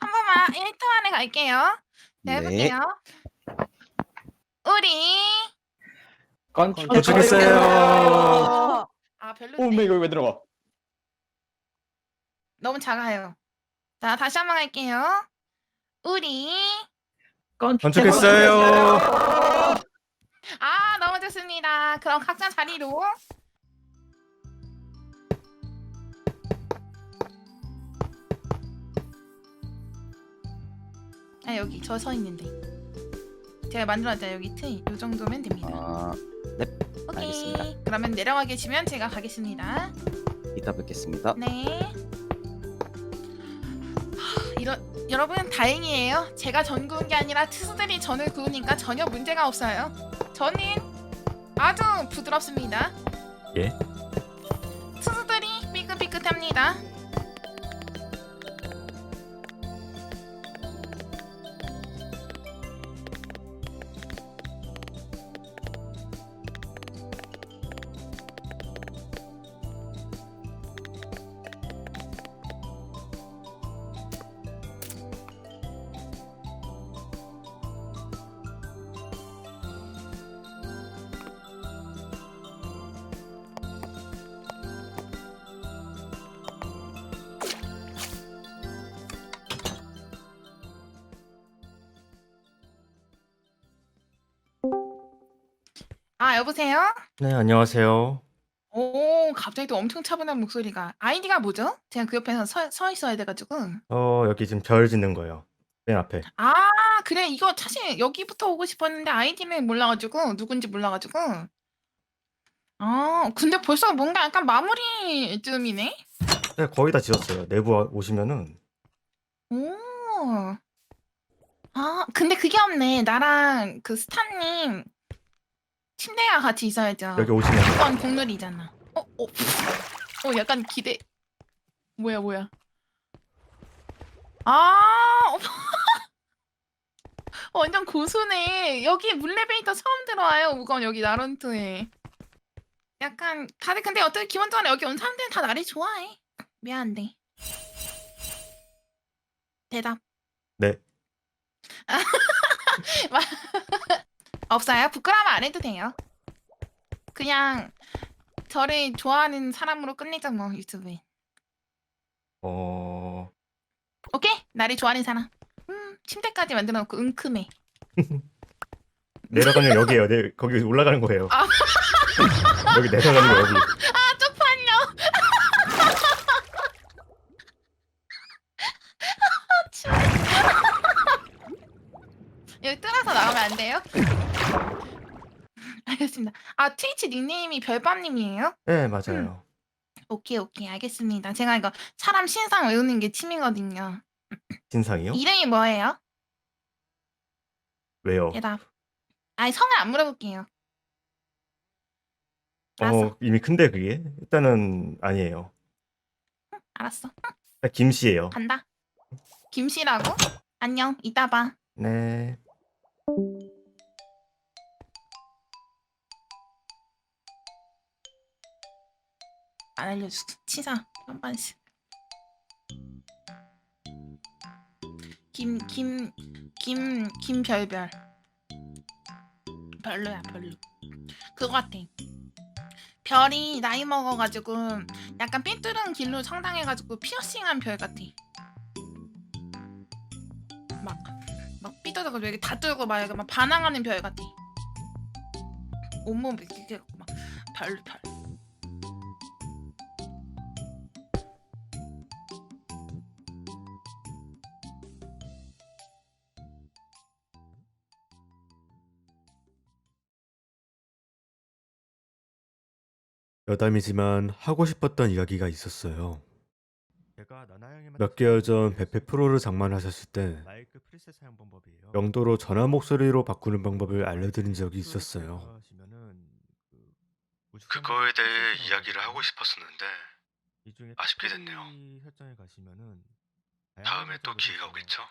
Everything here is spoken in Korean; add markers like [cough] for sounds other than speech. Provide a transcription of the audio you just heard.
한 번만 1초 안에 갈게요. 네, 네. 해볼게요. 우리 건축 건축했어요. 아 별로 오, 이거 왜 들어가? 너무 작아요. 자 다시 한 번 갈게요. 우리 건축했어요. 아 너무 좋습니다. 그럼 각자 자리로 아 여기 저 서 있는데 제가 만들었죠 여기 트이 요 정도면 됩니다. 아, 오케이 알겠습니다. 그러면 내려와 계시면 제가 가겠습니다. 이따 뵙겠습니다. 네. 하, 이러, 여러분 다행이에요. 제가 전 구운 게 아니라 투수들이 전을 구우니까 전혀 문제가 없어요. 저는 아주 부드럽습니다. 예? 투수들이 삐끗삐끗합니다. 아 여보세요? 네, 안녕하세요. 오 갑자기 또 엄청 차분한 목소리가 아이디가 뭐죠? 제가 그 옆에서 서, 서 있어야 돼 가지고 어, 여기 지금 별 짓는 거예요. 맨 앞에. 아 그래 이거 사실 여기부터 오고 싶었는데 아이디는 몰라 가지고 누군지 몰라 가지고 아 근데 벌써 뭔가 약간 마무리쯤이네 네, 거의 다 지었어요. 내부 와- 오시면은 오. 아 근데 그게 없네 나랑 그 스타님 침대가 같이 있어야죠. 여기 오시면 이건 국룰이잖아. 어? 어? 어 약간 기대. 뭐야 뭐야. 아 어, [laughs] 완전 고수네. 여기 물레베이터 처음 들어와요 우건 여기 나룬트에. 약간 다들 근데 어떻게 기본적으로 여기 온 사람들은 다 나를 좋아해. 미안한데. 대답. 네. [laughs] 없어요 부끄러우면 안 해도 돼요 그냥 저를 좋아하는 사람으로 끝내자 뭐 유튜브에 어, 오케이 나를 좋아하는 사람 음 침대까지 만들어 놓고 은큼해 [laughs] 내려가는 게 여기예요. 네, 거기 올라가는 거예요. 아. [laughs] 여기 내려가는 거 여기. 아 쪽팔려 [laughs] 아, 추워. 여기 뚫어서 나오면 안 돼요? 알겠습니다 아 트위치 닉네임이 별밤님이에요? 네, 맞아요. 오케이 오케이 알겠습니다 제가 이거 사람 신상 외우는 게 취미거든요 진상이요? 이름이 뭐예요? 왜요? 대답 아니 성을 안 물어볼게요 알았어 어, 이미 큰데 그게? 일단은 아니에요. 알았어 아, 김씨예요. 간다 김씨라고? 안녕 이따 봐 네. 안 알려줬어. 치사 한 번씩. 김 김 김 김별별. 별로야 별로. 그거 같아. 별이 나이 먹어가지고 약간 삐뚤은 길로 성장해가지고 피어싱한 별 같아. 막막 삐뚤어가지고 여기 다 뚫고 막, 막 반항하는 별 같아. 온몸 이렇게 막 별로 별. 여담이지만 하고 싶었던 이야기가 있었어요. 몇 개월 전 베페 프로를 장만하셨을 때 영도로 전화 목소리로 바꾸는 방법을 알려드린 적이 있었어요. 그거에 대해 이야기를 하고 싶었었는데 아쉽게 됐네요. 다음에 또 기회가 오겠죠?